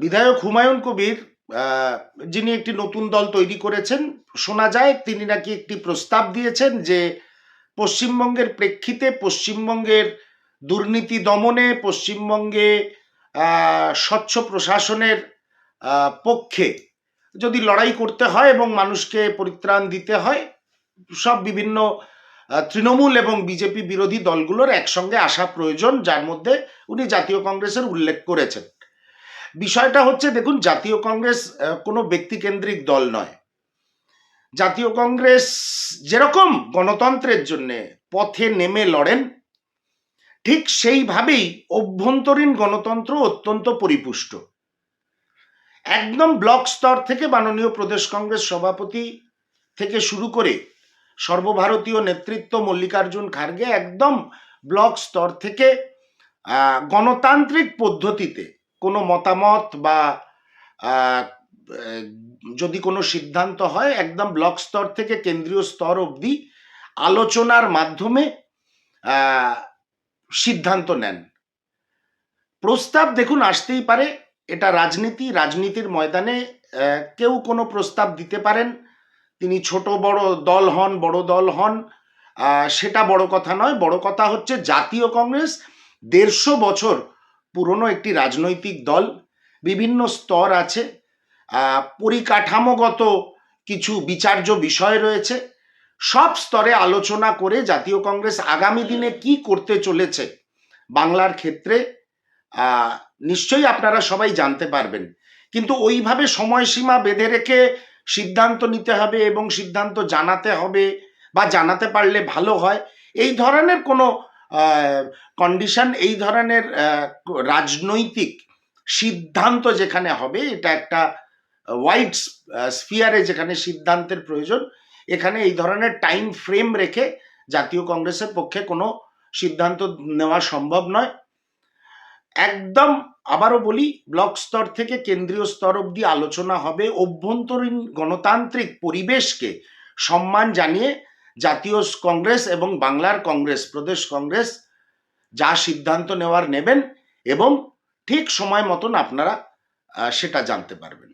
বিধায়ক হুমায়ুন কবির যিনি একটি নতুন দল তৈরি করেছেন, শোনা যায় তিনি নাকি একটি প্রস্তাব দিয়েছেন যে পশ্চিমবঙ্গের প্রেক্ষিতে পশ্চিমবঙ্গের দুর্নীতি দমনে পশ্চিমবঙ্গে স্বচ্ছ প্রশাসনের পক্ষে যদি লড়াই করতে হয় এবং মানুষকে পরিত্রাণ দিতে হয়, সব বিভিন্ন তৃণমূল এবং বিজেপি বিরোধী দলগুলোর একসঙ্গে আসা প্রয়োজন, যার মধ্যে উনি জাতীয় কংগ্রেসের উল্লেখ করেছেন। বিষয়টা হচ্ছে, দেখুন, জাতীয় কংগ্রেস কোনো ব্যক্তিকেন্দ্রিক দল নয়। জাতীয় কংগ্রেস যেরকম গণতন্ত্রের জন্য পথে নেমে লড়েন, ঠিক সেইভাবেই অভ্যন্তরীণ গণতন্ত্র অত্যন্ত পরিপুষ্ট। একদম ব্লক স্তর থেকে মাননীয় প্রদেশ কংগ্রেস সভাপতি থেকে শুরু করে সর্বভারতীয় নেতৃত্ব মল্লিকার্জুন খার্গে একদম ব্লক স্তর থেকে গণতান্ত্রিক পদ্ধতিতে কোনো মতামত বা যদি কোনো সিদ্ধান্ত হয়, একদম ব্লক স্তর থেকে কেন্দ্রীয় স্তর অবধি আলোচনার মাধ্যমে সিদ্ধান্ত নেন। প্রস্তাব দেখুন, আসতেই পারে, এটা রাজনীতি, রাজনীতির ময়দানে কেউ কোনো প্রস্তাব দিতে পারেন, তিনি ছোট বড় দল হন, বড় দল হন সেটা বড় কথা নয়, বড় কথা হচ্ছে জাতীয় কংগ্রেস দেড়শো বছর পুরনো একটি রাজনৈতিক দল, বিভিন্ন স্তর আছে পরিকাঠামোগত কিছু বিচার্য বিষয় রয়েছে। সব স্তরে আলোচনা করে জাতীয় কংগ্রেস আগামী দিনে কি করতে চলেছে বাংলার ক্ষেত্রে নিশ্চয়ই আপনারা সবাই জানতে পারবেন। কিন্তু ওইভাবে সময়সীমা বেঁধে রেখে সিদ্ধান্ত নিতে হবে এবং সিদ্ধান্ত জানাতে হবে বা জানাতে পারলে ভালো হয়, এই ধরনের কোনো কন্ডিশন এই ধরনের রাজনৈতিক সিদ্ধান্ত যেখানে হবে, এটা একটা ওয়াইড স্ফিয়ারে যেখানে সিদ্ধান্তের প্রয়োজন, এখানে এই ধরনের টাইম ফ্রেম রেখে জাতীয় কংগ্রেসের পক্ষে কোনো সিদ্ধান্ত নেওয়া সম্ভব নয়। একদম আবারও বলি ব্লক স্তর থেকে কেন্দ্রীয় স্তর অবধি আলোচনা হবে, অভ্যন্তরীণ গণতান্ত্রিক পরিবেশকে সম্মান জানিয়ে জাতীয় কংগ্রেস এবং বাংলার কংগ্রেস, প্রদেশ কংগ্রেস যা সিদ্ধান্ত নেওয়ার নেবেন এবং ঠিক সময় মতন আপনারা সেটা জানতে পারবেন।